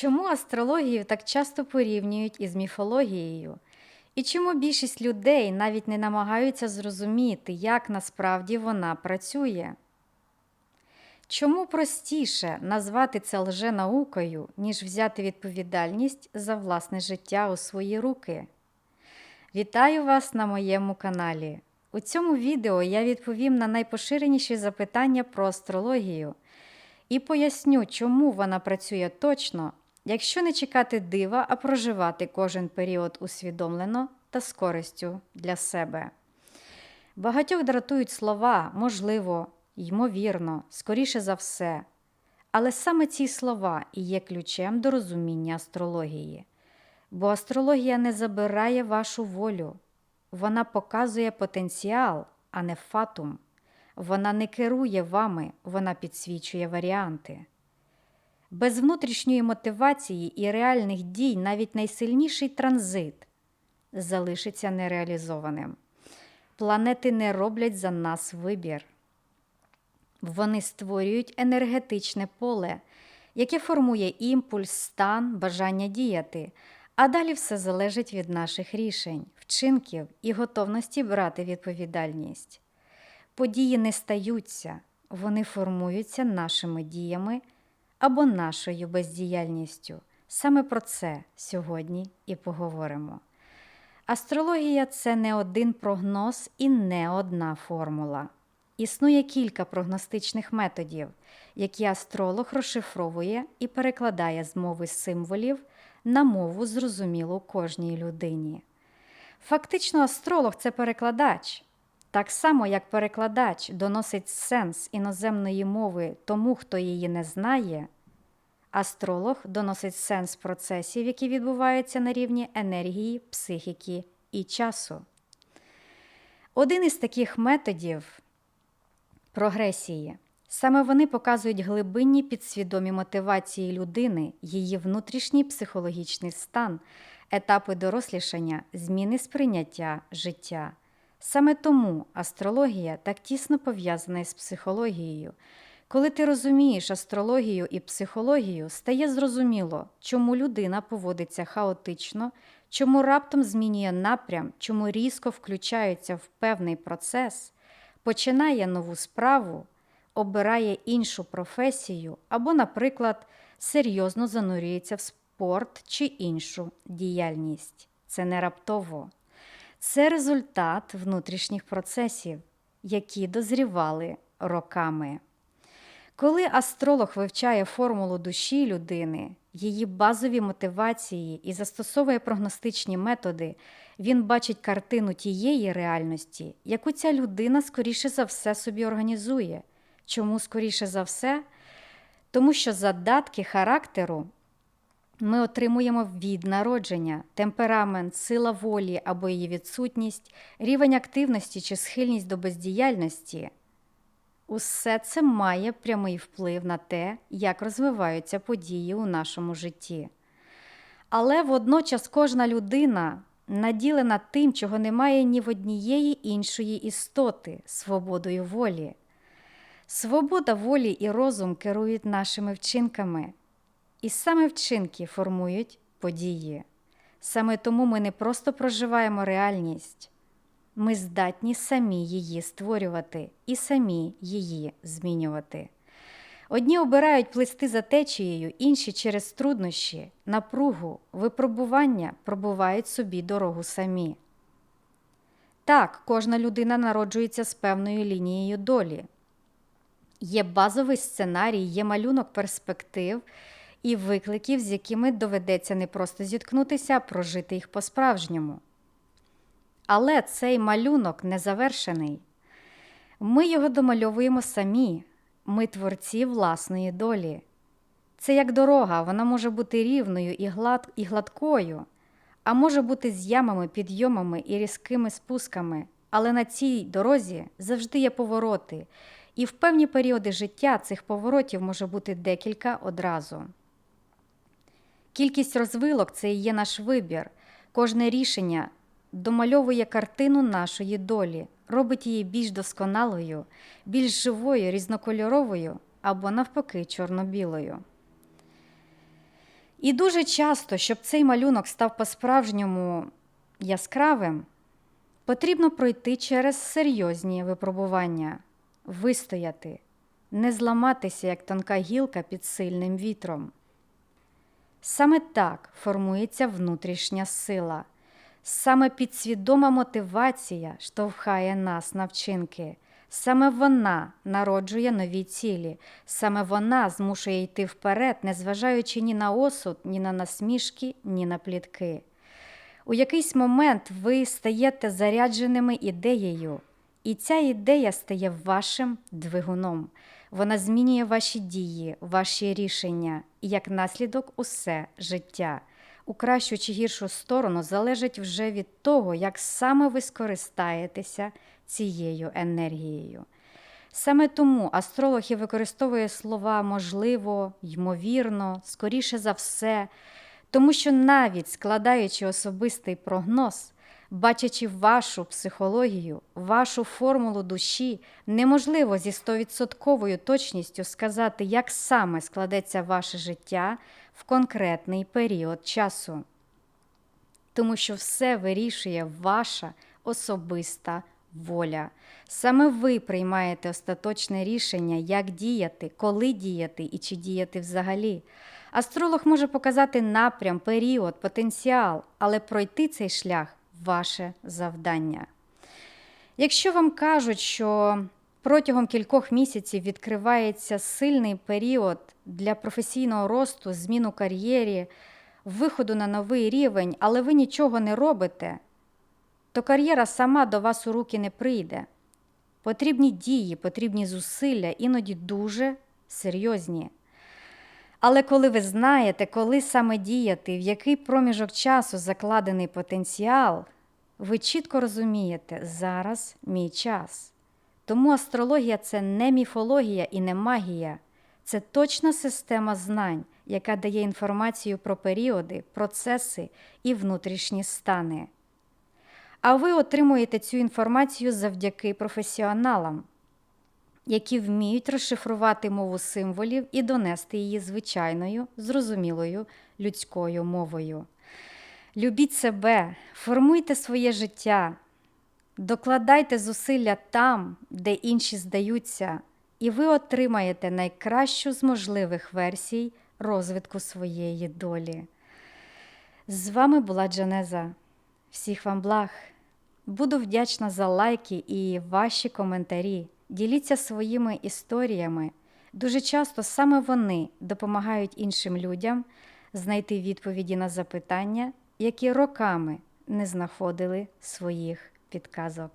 Чому астрологію так часто порівнюють із міфологією? І чому більшість людей навіть не намагаються зрозуміти, як насправді вона працює? Чому простіше назвати це лженаукою, ніж взяти відповідальність за власне життя у свої руки? Вітаю вас на моєму каналі. У цьому відео я відповім на найпоширеніші запитання про астрологію і поясню, чому вона працює точно, якщо не чекати дива, а проживати кожен період усвідомлено та з користю для себе. Багатьох дратують слова, можливо, ймовірно, скоріше за все. Але саме ці слова і є ключем до розуміння астрології. Бо астрологія не забирає вашу волю, вона показує потенціал, а не фатум. Вона не керує вами, вона підсвічує варіанти. Без внутрішньої мотивації і реальних дій навіть найсильніший транзит залишиться нереалізованим. Планети не роблять за нас вибір. Вони створюють енергетичне поле, яке формує імпульс, стан, бажання діяти, а далі все залежить від наших рішень, вчинків і готовності брати відповідальність. Події не стаються, вони формуються нашими діями або нашою бездіяльністю. Саме про це сьогодні і поговоримо. Астрологія це не один прогноз і не одна формула. Існує кілька прогностичних методів, які астролог розшифровує і перекладає з мови символів на мову зрозумілу кожній людині. Фактично, астролог це перекладач. Так само, як перекладач доносить сенс іноземної мови тому, хто її не знає, астролог доносить сенс процесів, які відбуваються на рівні енергії, психіки і часу. Один із таких методів прогресії. Саме вони показують глибинні підсвідомі мотивації людини, її внутрішній психологічний стан, етапи дорослішання, зміни сприйняття життя. Саме тому астрологія так тісно пов'язана із психологією. Коли ти розумієш астрологію і психологію, стає зрозуміло, чому людина поводиться хаотично, чому раптом змінює напрям, чому різко включається в певний процес, починає нову справу, обирає іншу професію або, наприклад, серйозно занурюється в спорт чи іншу діяльність. Це не раптово. Це результат внутрішніх процесів, які дозрівали роками. Коли астролог вивчає формулу душі людини, її базові мотивації і застосовує прогностичні методи, він бачить картину тієї реальності, яку ця людина скоріше за все собі організує. Чому скоріше за все? Тому що задатки характеру ми отримуємо від народження, темперамент, сила волі або її відсутність, рівень активності чи схильність до бездіяльності. Усе це має прямий вплив на те, як розвиваються події у нашому житті. Але водночас кожна людина наділена тим, чого немає ні в однієї іншої істоти свободою волі. Свобода волі і розум керують нашими вчинками, і саме вчинки формують події. Саме тому ми не просто проживаємо реальність, ми здатні самі її створювати і самі її змінювати. Одні обирають плисти за течією, інші через труднощі, напругу, випробування пробувають собі дорогу самі. Так, кожна людина народжується з певною лінією долі. Є базовий сценарій, є малюнок перспектив і викликів, з якими доведеться не просто зіткнутися, а прожити їх по-справжньому. Але цей малюнок не завершений. Ми його домальовуємо самі, ми творці власної долі. Це як дорога, вона може бути рівною і, глад... і гладкою, а може бути з ямами, підйомами і різкими спусками. Але на цій дорозі завжди є повороти, і в певні періоди життя цих поворотів може бути декілька одразу. Кількість розвилок це і є наш вибір. Кожне рішення домальовує картину нашої долі, робить її більш досконалою, більш живою, різнокольоровою або, навпаки, чорно-білою. І дуже часто, щоб цей малюнок став по-справжньому яскравим, потрібно пройти через серйозні випробування, вистояти, не зламатися, як тонка гілка під сильним вітром. Саме так формується внутрішня сила, саме підсвідома мотивація штовхає нас на вчинки. Саме вона народжує нові цілі, саме вона змушує йти вперед, незважаючи ні на осуд, ні на насмішки, ні на плітки. У якийсь момент ви стаєте зарядженими ідеєю, і ця ідея стає вашим двигуном. Вона змінює ваші дії, ваші рішення і як наслідок усе життя. У кращу чи гіршу сторону залежить вже від того, як саме ви скористаєтеся цією енергією. Саме тому астролог і використовує слова можливо, ймовірно, скоріше за все, тому що навіть складаючи особистий прогноз, бачачи вашу психологію, вашу формулу душі, неможливо зі стовідсотковою точністю сказати, як саме складеться ваше життя в конкретний період часу. Тому що все вирішує ваша особиста воля. Саме ви приймаєте остаточне рішення, як діяти, коли діяти і чи діяти взагалі. Астролог може показати напрям, період, потенціал, але пройти цей шлях ваше завдання. Якщо вам кажуть, що протягом кількох місяців відкривається сильний період для професійного росту, зміну кар'єрі, виходу на новий рівень, але ви нічого не робите, то кар'єра сама до вас у руки не прийде. Потрібні дії, потрібні зусилля, іноді дуже серйозні. Але коли ви знаєте, коли саме діяти, в який проміжок часу закладений потенціал, ви чітко розумієте, зараз мій час. Тому астрологія це не міфологія і не магія, це точна система знань, яка дає інформацію про періоди, процеси і внутрішні стани. А ви отримуєте цю інформацію завдяки професіоналам, які вміють розшифрувати мову символів і донести її звичайною, зрозумілою людською мовою. Любіть себе, формуйте своє життя, докладайте зусилля там, де інші здаються, і ви отримаєте найкращу з можливих версій розвитку своєї долі. З вами була Джанеза. Всіх вам благ. Буду вдячна за лайки і ваші коментарі. Діліться своїми історіями. Дуже часто саме вони допомагають іншим людям знайти відповіді на запитання, які роками не знаходили своїх підказок.